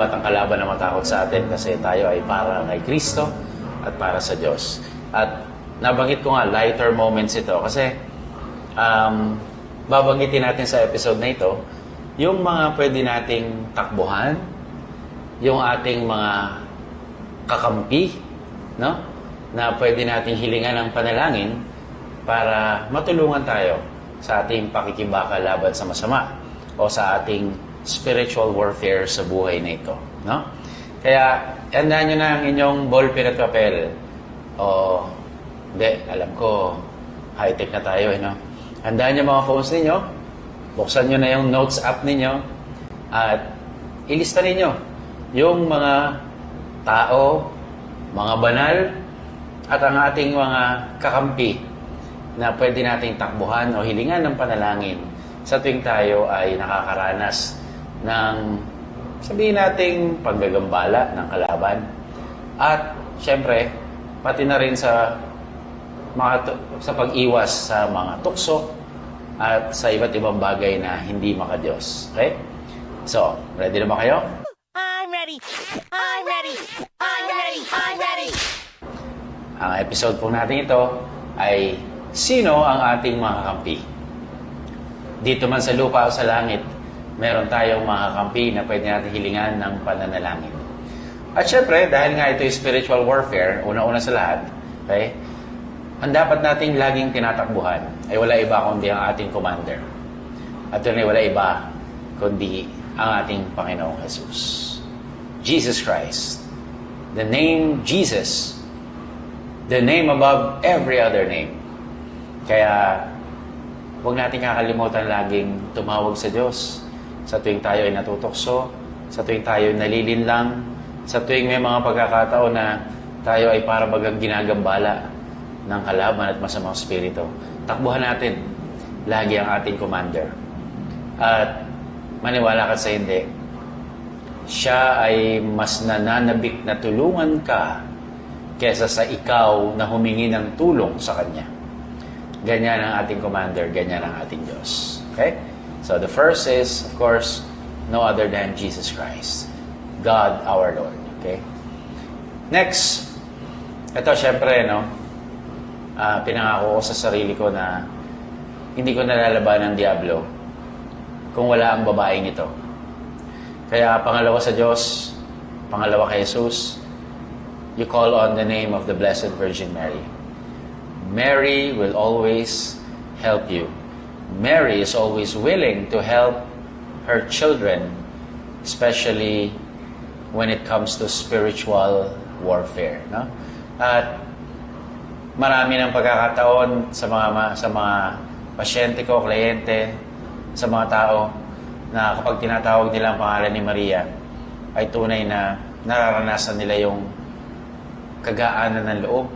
At ang kalaban na matakot sa atin kasi tayo ay para kay Kristo at para sa Diyos. At nabanggit ko nga, lighter moments ito kasi um, babanggitin natin sa episode na ito yung mga pwede nating takbuhan, yung ating mga kakampi, no? na pwede nating hilingan ng panalangin para matulungan tayo sa ating pakikibaka laban sa masama o sa ating spiritual warfare sa buhay na ito. No? Kaya, tandaan nyo na ang inyong ballpen at papel. O, hindi, alam ko, high-tech na tayo, eh, no? Handaan nyo mga phones ninyo, buksan nyo na yung notes app ninyo, at ilista ninyo yung mga tao, mga banal, at ang ating mga kakampi na pwede nating takbuhan o hilingan ng panalangin sa tuwing tayo ay nakakaranas ng sabihin nating paggagambala ng kalaban. At syempre, pati na rin sa mga sa pag-iwas sa mga tukso at sa iba't ibang bagay na hindi makadiyos. Okay? So, ready na ba kayo? I'm ready. I'm ready. I'm ready. I'm ready. Ang episode po natin ito ay Sino ang ating mga kakampi? Dito man sa lupa o sa langit, meron tayong mga kakampi na pwede natin hilingan ng pananalangin. At syempre, dahil nga ito spiritual warfare, una-una sa lahat, okay, ang dapat nating laging tinatakbuhan ay wala iba kundi ang ating commander. At yun ay wala iba kundi ang ating Panginoong Jesus. Jesus Christ. The name Jesus the name above every other name. Kaya, huwag natin kakalimutan laging tumawag sa Diyos sa tuwing tayo ay natutokso, sa tuwing tayo ay nalilinlang, sa tuwing may mga pagkakataon na tayo ay para bagang ginagambala ng kalaban at masamang spirito. Takbuhan natin lagi ang ating commander. At maniwala ka sa hindi, siya ay mas nananabik na tulungan ka kesa sa ikaw na humingi ng tulong sa Kanya. Ganyan ang ating commander, ganyan ang ating Diyos. Okay? So the first is, of course, no other than Jesus Christ. God our Lord. Okay? Next, ito syempre, no, ah, pinangako ko sa sarili ko na hindi ko nalalaban ng Diablo kung wala ang babaeng ito. Kaya pangalawa sa Diyos, pangalawa kay Jesus, you call on the name of the Blessed Virgin Mary. Mary will always help you. Mary is always willing to help her children, especially when it comes to spiritual warfare. No? At marami ng pagkakataon sa mga sa mga pasyente ko, kliyente, sa mga tao na kapag tinatawag nila ang pangalan ni Maria, ay tunay na nararanasan nila yung kagaanan ng loob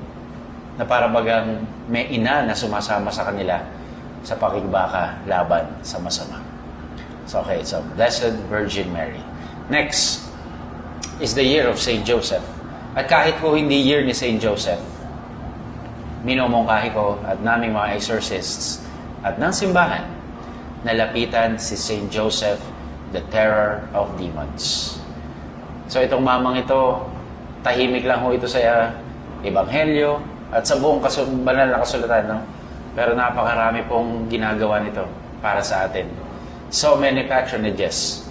na para bagang may ina na sumasama sa kanila sa pakigbaka laban sa masama. So, okay, so Blessed Virgin Mary. Next is the year of Saint Joseph. At kahit po hindi year ni Saint Joseph, minomongkahi ko at naming mga exorcists at ng simbahan na lapitan si Saint Joseph, the terror of demons. So itong mamang ito, tahimik lang ho ito sa uh, Ebanghelyo at sa buong kasul- banal na kasulatan. No? Pero napakarami pong ginagawa nito para sa atin. So many patronages.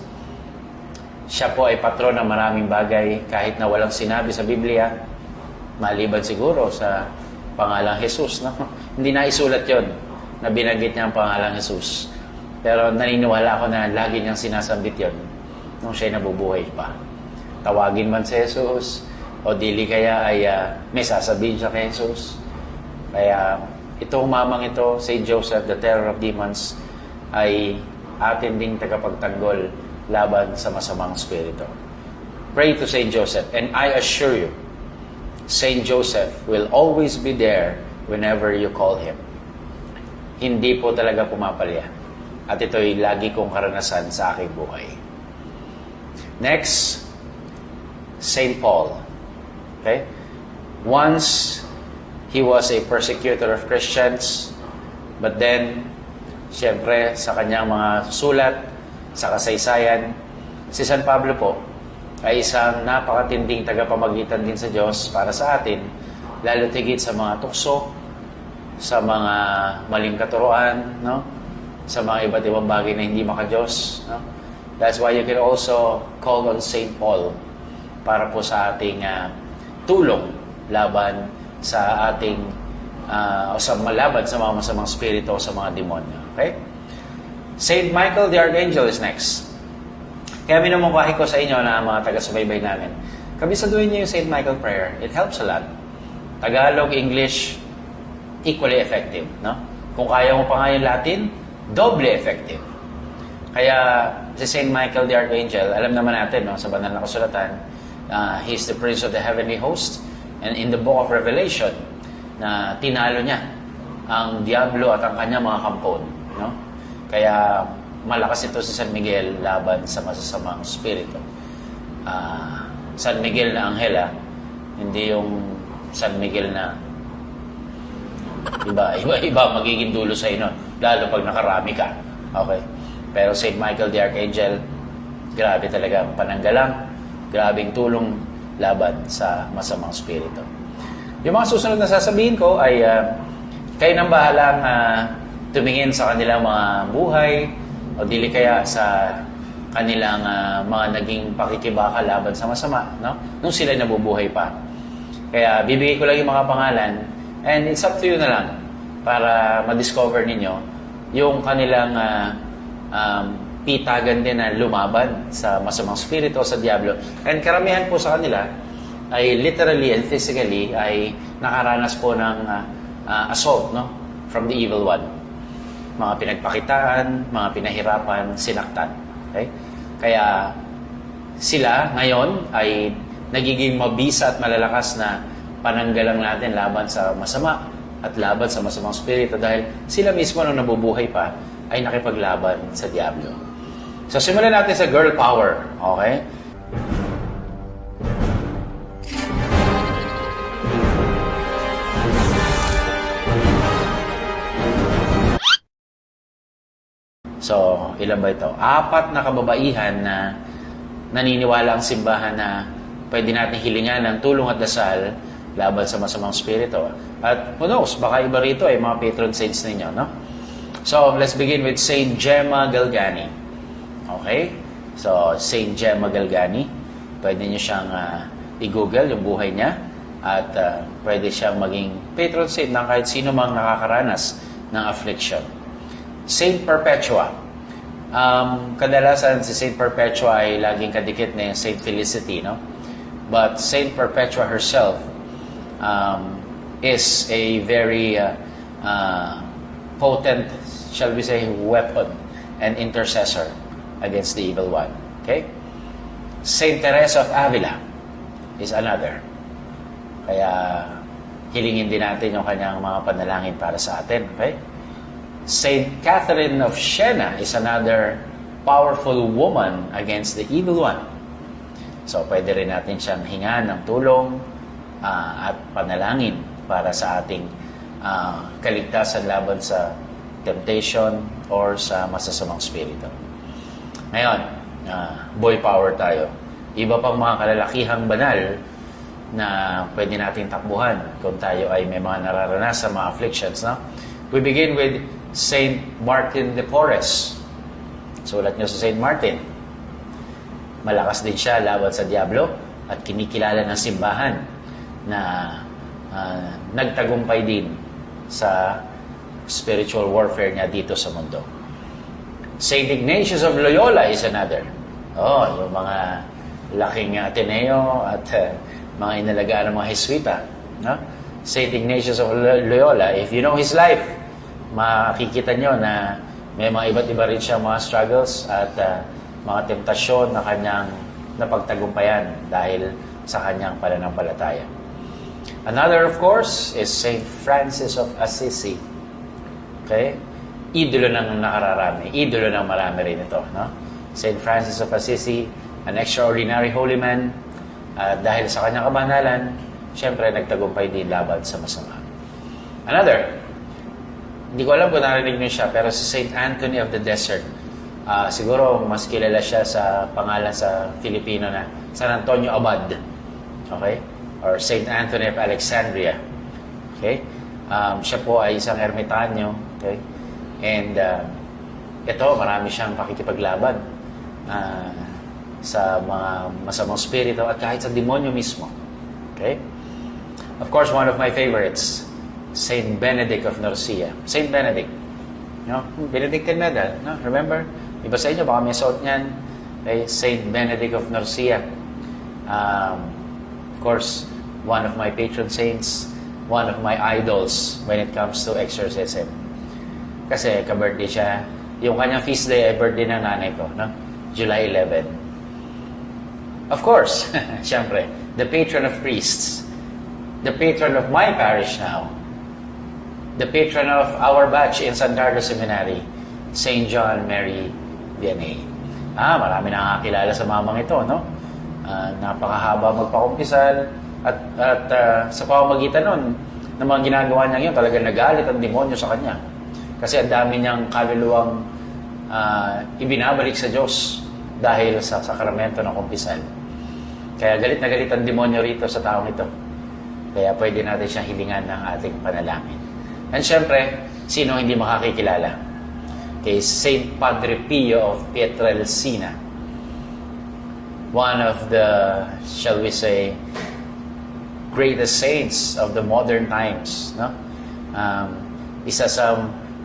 Siya po ay patron ng maraming bagay kahit na walang sinabi sa Biblia, maliban siguro sa pangalang Jesus. No? Hindi na isulat yon na binanggit niya ang pangalang Jesus. Pero naniniwala ako na lagi niyang sinasambit yon nung siya'y nabubuhay pa. Tawagin man si Jesus, o dili kaya ay ah, may sasabihin siya kay Jesus. Kaya itong mamang ito, Saint Joseph, the terror of demons, ay atin ding tagapagtanggol laban sa masamang spirito. Pray to Saint Joseph, and I assure you, Saint Joseph will always be there whenever you call him. Hindi po talaga pumapalya. At ito'y lagi kong karanasan sa aking buhay. Next, Saint Paul. Okay? Once, he was a persecutor of Christians, but then, siyempre, sa kanyang mga sulat, sa kasaysayan, si San Pablo po, ay isang napakatinding tagapamagitan din sa Diyos para sa atin, lalo tigit sa mga tukso, sa mga maling katuroan, no? sa mga iba't ibang bagay na hindi maka-Diyos. No? That's why you can also call on St. Paul para po sa ating ah, tulong laban sa ating ah, o sa malaban sa mga masamang spirito o sa mga demonyo. Okay? Saint Michael the Archangel is next. Kaya minamungkahi ko sa inyo na mga taga-subaybay namin. Kabisaduhin niyo yung Saint Michael prayer. It helps a lot. Tagalog, English, equally effective. No? Kung kaya mo pa nga yung Latin, doble effective. Kaya si Saint Michael the Archangel, alam naman natin no, sa banal na kasulatan, uh, he's the prince of the heavenly host. And in the book of Revelation, na tinalo niya ang Diablo at ang kanyang mga kampon. No? Kaya malakas ito si San Miguel laban sa masasamang spirito. Ah, San Miguel na anghel, ah. hindi yung San Miguel na iba, iba, iba magiging dulo sa inyo, lalo pag nakarami ka. Okay? Pero St. Michael the Archangel, grabe talaga ang pananggalang, grabing tulong laban sa masamang spirito. Yung mga susunod na sasabihin ko ay ah, kayo nang bahalang ah, tumingin sa kanilang mga buhay o dili kaya sa kanilang ah, mga naging pakikibaka laban sa masama, no? Nung sila nabubuhay pa. Kaya bibigay ko lang yung mga pangalan and it's up to you na lang para ma-discover ninyo yung kanilang ah, um, pitagan din na lumaban sa masamang spirito o sa diablo. And karamihan po sa kanila ay literally and physically ay nakaranas po ng ah, ah, assault no from the evil one. Mga pinagpakitaan, mga pinahirapan, sinaktan. Okay? Kaya sila ngayon ay nagiging mabisa at malalakas na pananggalang natin laban sa masama at laban sa masamang spirito dahil sila mismo nung nabubuhay pa ay nakipaglaban sa Diablo. So simulan natin sa girl power, okay? So, ilan ba ito? Apat na kababaihan na naniniwala ang simbahan na pwede natin hilingan ng tulong at dasal laban sa masamang spirito. At who knows, baka iba rito ay mga patron saints ninyo, no? So, let's begin with Saint Gemma Galgani. Okay? So, Saint Gemma Galgani. Pwede niyo siyang ah, i-google yung buhay niya at ah, pwede siyang maging patron saint ng kahit sino mang nakakaranas ng affliction. Saint Perpetua. Um, kadalasan si Saint Perpetua ay laging kadikit na yung Saint Felicity, no? But Saint Perpetua herself um, is a very uh, uh, potent, shall we say, weapon and intercessor against the evil one. Okay? Saint Teresa of Avila is another. Kaya hilingin din natin yung kanyang mga panalangin para sa atin. Okay? Saint Catherine of Siena is another powerful woman against the evil one. So, pwede rin natin siyang hingan ng tulong ah, at panalangin para sa ating ah, kaligtasan laban sa temptation or sa masasamang spirito. Ngayon, ah, boy power tayo. Iba pang mga kalalakihang banal na pwede nating takbuhan kung tayo ay may mga nararanasan mga afflictions. No? We begin with Saint Martin de Porres. Sulat nyo sa Saint Martin. Malakas din siya laban sa Diablo at kinikilala ng simbahan na ah, nagtagumpay din sa spiritual warfare niya dito sa mundo. Saint Ignatius of Loyola is another. Oh, yung mga laking Ateneo at uh, mga inalagaan ng mga Heswita. No? Saint Ignatius of Lo- Loyola, if you know his life, makikita nyo na may mga iba't iba rin siyang mga struggles at uh, mga temptasyon na kanyang napagtagumpayan dahil sa kanyang pananampalataya. Another, of course, is Saint Francis of Assisi. Okay? Idolo ng nakararami. Idolo ng marami rin ito. No? Saint Francis of Assisi, an extraordinary holy man. At dahil sa kanyang kabanalan, syempre nagtagumpay din laban sa masama. Another, hindi ko alam kung narinig niyo siya, pero si Saint Anthony of the Desert. Ah, siguro mas kilala siya sa pangalan sa Filipino na San Antonio Abad. Okay? Or St. Anthony of Alexandria. Okay? Um, siya po ay isang ermitanyo. Okay? And uh, ito, marami siyang pakikipaglaban ah, sa mga masamang spirito at kahit sa demonyo mismo. Okay? Of course, one of my favorites, Saint Benedict of Nursia. Saint Benedict. No? Benedictine medal. No? Remember? Iba sa inyo, baka may suot niyan. Okay? Saint Benedict of Nursia. Um, of course, one of my patron saints, one of my idols when it comes to exorcism. Kasi ka-birthday siya. Yung kanyang feast day ay birthday ng nanay ko, no? July 11. Of course, syempre, the patron of priests, the patron of my parish now, the patron of our batch in San Carlos Seminary, St. John Mary Vianney. Ah, marami nakakilala sa mamang ito, no? Ah, napakahaba magpakumpisal at, at ah, sa pamamagitan nun, ng mga ginagawa niya yun, talagang nagalit ang demonyo sa kanya. Kasi ang dami niyang kaluluwang ah, ibinabalik sa Diyos dahil sa sakramento ng kumpisal. Kaya galit na galit ang demonyo rito sa taong ito. Kaya pwede natin siyang hilingan ng ating panalangin. And syempre, sino hindi makakikilala? Kay Saint Padre Pio of Pietrelcina. One of the, shall we say, greatest saints of the modern times. No? Um, isa sa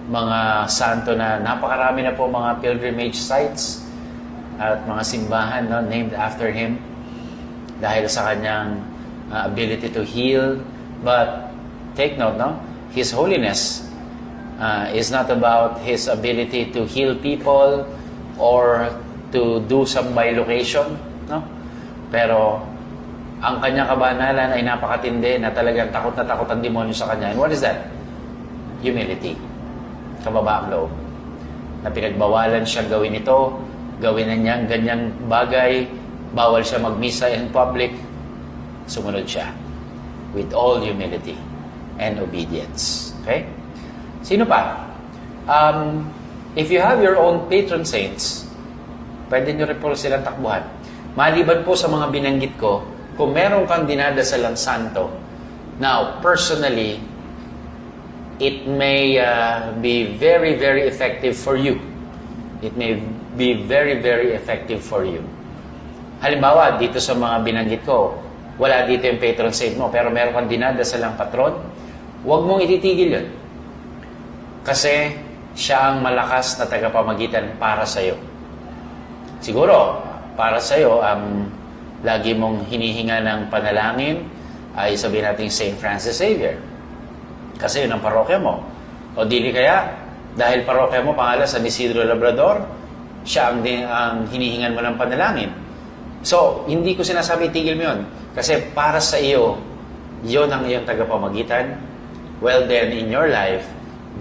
mga santo na napakarami na po mga pilgrimage sites at mga simbahan no, named after him dahil sa kanyang uh, ability to heal. But take note, no? His holiness uh, is not about his ability to heal people or to do some bilocation, no? Pero ang kanyang kabanalan ay napakatindi na talagang takot na takot ang demonyo sa kanya. And what is that? Humility. Kababaang loob. Na pinagbawalan siyang gawin ito, gawin na niyang ganyang bagay, bawal siya magmisa in public, sumunod siya with all humility and obedience. Okay? Sino pa? Um, if you have your own patron saints, pwede nyo rin po silang takbuhan. Maliban po sa mga binanggit ko, kung meron kang dinadasalang santo, now, personally, it may uh, be very, very effective for you. It may be very, very effective for you. Halimbawa, dito sa mga binanggit ko, wala dito yung patron saint mo, pero meron kang dinadasalang patron, huwag mong ititigil yun. Kasi siya ang malakas na tagapamagitan para sa iyo. Siguro, para sa iyo, ang lagi mong hinihinga ng panalangin ay sabihin natin St. Francis Xavier. Kasi yun ang parokya mo. O dili kaya, dahil parokya mo pangalan San Isidro Labrador, siya ang, ang hinihingan mo ng panalangin. So, hindi ko sinasabi tigil mo yun. Kasi para sa iyo, yon ang iyong tagapamagitan. Well then, in your life,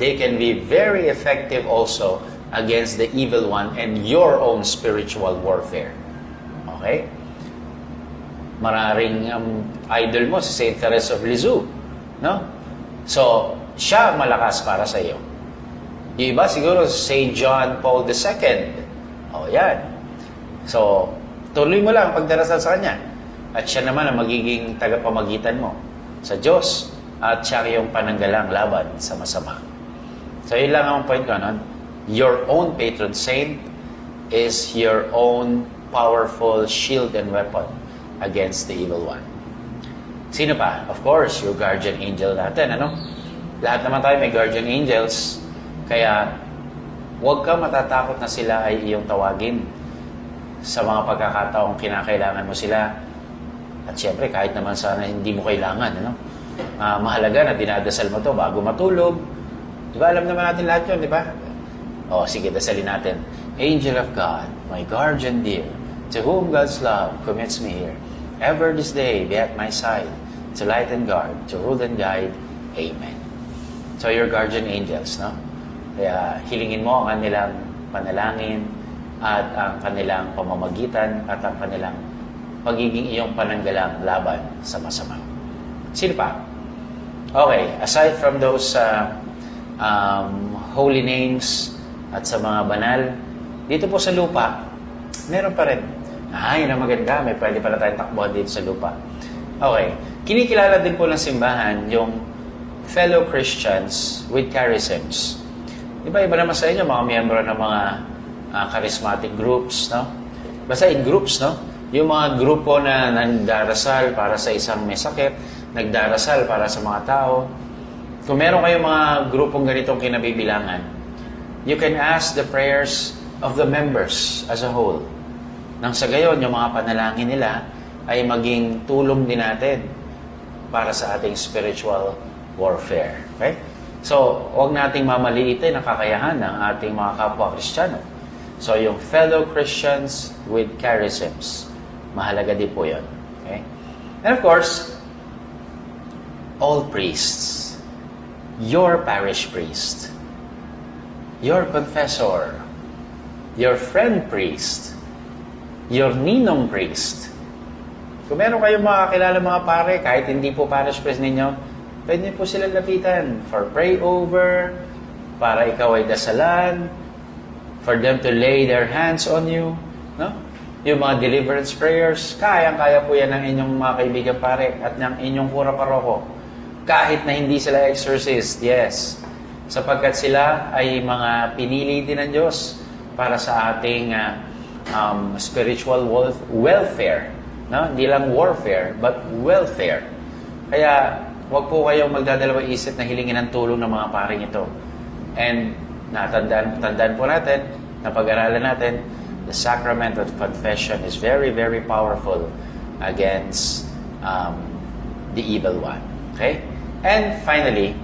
they can be very effective also against the evil one and your own spiritual warfare. Okay? Mararing um, idol mo si Saint Teresa of Lisieux. No? So, siya ang malakas para sa iyo. Yung iba siguro Saint John Paul II. O yan. So, tuloy mo lang pagdarasal sa kanya. At siya naman ang magiging tagapamagitan mo sa Diyos. At siya yung pananggalang laban sa masama. So, yun lang ang point ko. No? Your own patron saint is your own powerful shield and weapon against the evil one. Sino pa? Of course, your guardian angel natin, ano? Lahat naman tayo may guardian angels. Kaya, huwag ka matatakot na sila ay iyong tawagin sa mga pagkakataong kinakailangan mo sila. At siyempre, kahit naman sana hindi mo kailangan, ano? Ah, mahalaga na dinadasal mo to bago matulog. Di ba? Alam naman natin lahat yun, di ba? O, sige, dasalin natin. Angel of God, my guardian dear, to whom God's love commits me here, ever this day be at my side, to light and guard, to rule and guide. Amen. So, your guardian angels, no? Kaya hilingin mo ang kanilang panalangin at ang kanilang pamamagitan at ang kanilang pagiging iyong pananggalang laban sa masama. Sino pa? Okay, aside from those uh, um, holy names at sa mga banal, dito po sa lupa, meron pa rin. Ay, na maganda. May pwede pala tayong takbuhan dito sa lupa. Okay. Kinikilala din po ng simbahan yung fellow Christians with charisms. Iba iba naman sa inyo, mga miyembro ng mga ah, charismatic groups, no? Basta in groups, no? Yung mga grupo na nagdarasal para sa isang may sakit, nagdarasal para sa mga tao. Kung meron kayong mga grupong ganitong kinabibilangan, you can ask the prayers of the members as a whole. Nang sa gayon, yung mga panalangin nila ay maging tulong din natin para sa ating spiritual warfare. Okay? So, huwag nating mamaliitin ang kakayahan ng ating mga kapwa Kristiyano. So, yung fellow Christians with charisms, mahalaga din po yun. Okay? And of course, all priests, your parish priest, your confessor, your friend priest, your ninong priest. Kung meron kayong mga kakilala mga pare, kahit hindi po parish priest ninyo, pwede po sila lapitan for pray over, para ikaw ay dasalan, for them to lay their hands on you, no? Yung mga deliverance prayers, kayang-kaya po yan ng inyong mga kaibigan pare at ng inyong kura paroko. Kahit na hindi sila exorcist, yes. Sapagkat sila ay mga pinili din ng Diyos para sa ating ah, um, spiritual wealth, welfare. No? Hindi lang warfare, but welfare. Kaya, wag po kayong magdadalawang isip na hilingin ng tulong ng mga paring ito. And natandaan, tandaan po natin, na pag-aralan natin, the sacrament of confession is very, very powerful against um, the evil one. Okay? And finally,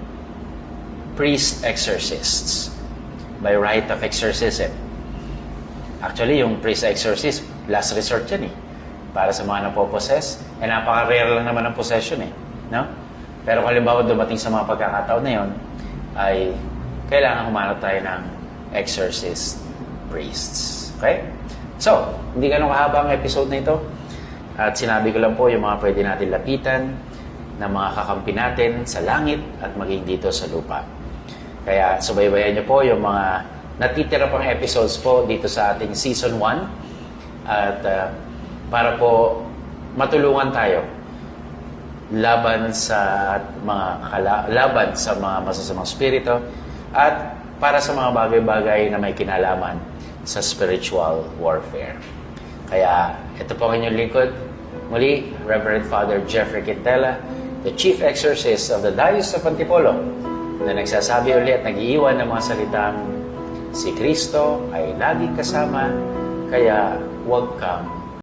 priest exorcists by right of exorcism. Actually, yung priest exorcist, last resort yan eh. Para sa mga napopossess. Eh, napaka-rare lang naman ang possession eh. No? Pero kung halimbawa dumating sa mga pagkakataon na yon, ay kailangan humanap tayo ng exorcist priests. Okay? So, hindi ganun kahaba ang episode na ito. At sinabi ko lang po yung mga pwede natin lapitan ng mga kakampi natin sa langit at maging dito sa lupa. Kaya subaybayan niyo po yung mga natitira pang episodes po dito sa ating season 1 at uh, para po matulungan tayo laban sa mga kala- laban sa mga masasamang spirito at para sa mga bagay-bagay na may kinalaman sa spiritual warfare. Kaya ito po ang inyong lingkod. Muli, Reverend Father Jeffrey Quintela, the Chief Exorcist of the Diocese of Antipolo, na nagsasabi ulit, nag-iiwan ng mga salitang si Kristo ay laging kasama, kaya huwag kang